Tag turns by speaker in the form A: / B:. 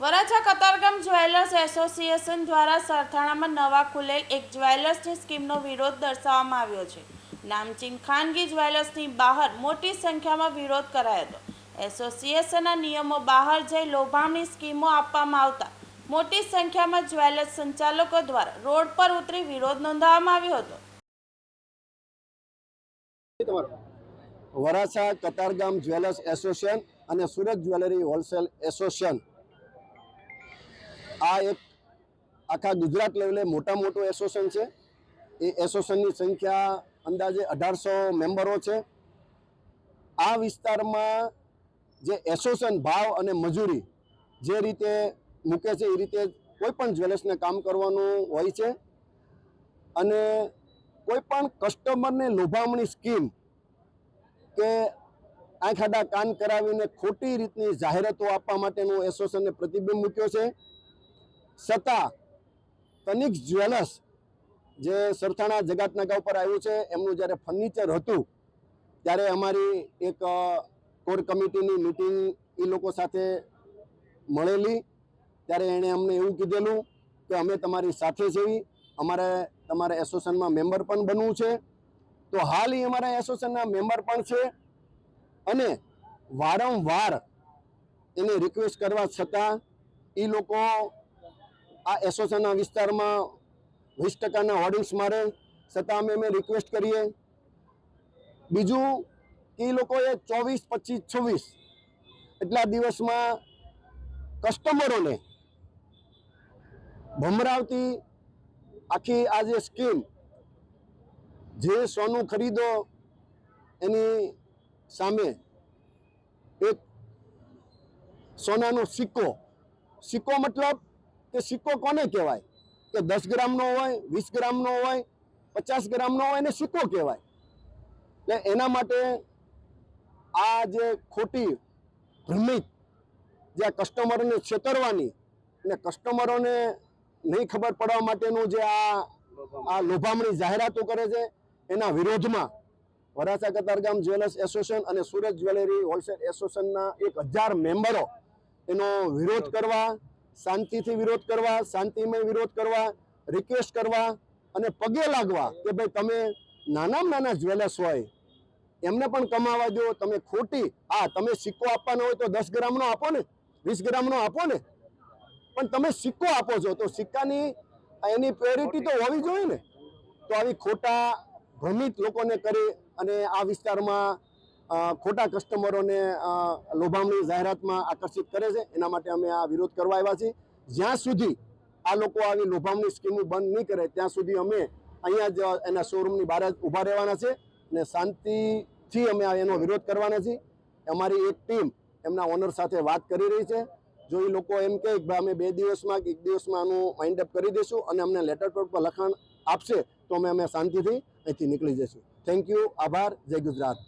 A: Varachha Katargam jewellers association દ્વારા સરથાણામાં નવા ખુલેલ એક જ્વેલર્સની સ્કીમનો વિરોધ દર્શાવવામાં આવ્યો છે. નામચીન ખાનગી જ્વેલર્સની બહાર મોટી સંખ્યામાં વિરોધ કરાયો હતો. એસોસિએશનના નિયમો બહાર જઈ લોભામણી સ્કીમો આપવામાં આવતા મોટી સંખ્યામાં જ્વેલર્સ સંચાલકો દ્વારા રોડ પર ઉતરી વિરોધ નોંધાવવામાં આવ્યો હતો.
B: વરાછા કતારગામ જ્વેલર્સ એસોસિએશન અને સુરત જ્વેલરી હોલસેલ એસોસિએશન આ એક આખા ગુજરાત લેવલે મોટા મોટું એસોસિએશન છે. એ એસોસિએશનની સંખ્યા અંદાજે અઢારસો મેમ્બરો છે. આ વિસ્તારમાં જે એસોસિએશન ભાવ અને મજૂરી જે રીતે મૂકે છે, એ રીતે કોઈ પણ જ્વેલર્સને કામ કરવાનું હોય છે. અને કોઈ પણ કસ્ટમરને લોભામણી સ્કીમ કે આંખ આડા કાન કરાવીને ખોટી રીતની જાહેરાતો આપવા માટેનું એસોસિએશને પ્રતિબિંબ મૂક્યો છે. છતાં તનિક જ્વેલર્સ જે સરથાણા જગાતનાકા ઉપર આવ્યું છે, એમનું જ્યારે ફર્નિચર હતું, ત્યારે અમારી એક કોર કમિટીની મિટિંગ એ લોકો સાથે મળેલી. ત્યારે એણે અમને એવું કીધેલું કે અમે તમારી સાથે છીએ, અમારે તમારા એસોસિએશનમાં મેમ્બર પણ બનવું છે. તો હાલ એ અમારા એસોસિએશનના મેમ્બર પણ છે અને વારંવાર એને રિક્વેસ્ટ કરવા છતાં એ લોકો આ એસોસિએશનના વિસ્તારમાં વીસ ટકાના હોર્ડિંગ્સ મારે, છતાં અમે અમે રિક્વેસ્ટ કરીએ. બીજું એ લોકોએ ચોવીસ, પચીસ, છવ્વીસ એટલા દિવસમાં કસ્ટમરોને ભમરાવતી આખી આ જે સ્કીમ જે સોનું ખરીદો એની સામે એક સોનાનો સિક્કો. સિક્કો મતલબ કે સિક્કો કોને કહેવાય? કે દસ ગ્રામનો હોય, વીસ ગ્રામનો હોય, પચાસ ગ્રામનો હોય એને સિક્કો કહેવાય. એટલે એના માટે આ જે ખોટી ભ્રમિત જે આ કસ્ટમરોને છેતરવાની અને કસ્ટમરોને નહીં ખબર પડવા માટેનું જે આ આ લોભામણી જાહેરાતો કરે છે, એના વિરોધમાં વરાછા કતારગામ જ્વેલર્સ એસોસિએશન અને સુરત જ્વેલરી હોલસેલ એસોસિએશનના એક હજાર મેમ્બરો એનો વિરોધ કરવા શાંતિથી વિરોધ કરવા, શાંતિમય વિરોધ કરવા રિક્વેસ્ટ કરવા અને પગે લાગવા કે ભાઈ તમે નાનામાં નાના જ્વેલર્સ હોય, એમને પણ કમાવા દો, તમે ખોટી, હા, તમે સિક્કો આપવાનો હોય તો દસ ગ્રામનો આપો ને, વીસ ગ્રામનો આપો ને. પણ તમે સિક્કો આપો છો, તો સિક્કાની એની પ્યોરિટી તો હોવી જોઈએ ને. તો આવી ખોટા ભ્રમિત લોકોને કરી અને આ વિસ્તારમાં ખોટા કસ્ટમરોને લોભામણી જાહેરાતમાં આકર્ષિત કરે છે. એના માટે અમે આ વિરોધ કરવા આવ્યા છીએ. જ્યાં સુધી આ લોકો આવી લોભામણી સ્કીમો બંધ નહીં કરે, ત્યાં સુધી અમે અહીંયા જ એના શોરૂમની બહાર જ ઊભા રહેવાના છે અને શાંતિથી અમે એનો વિરોધ કરવાના છીએ. અમારી એક ટીમ એમના ઓનર સાથે વાત કરી રહી છે. જો એ લોકો એમ કહે કે અમે બે દિવસમાં કે એક દિવસમાં આનું વાઇન્ડ અપ કરી દઈશું અને અમને લેટર પેડ પર લખાણ આપશે, તો અમે અમે શાંતિથી અહીંથી નીકળી જઈશું. થેન્ક યુ આભાર. જય ગુજરાત.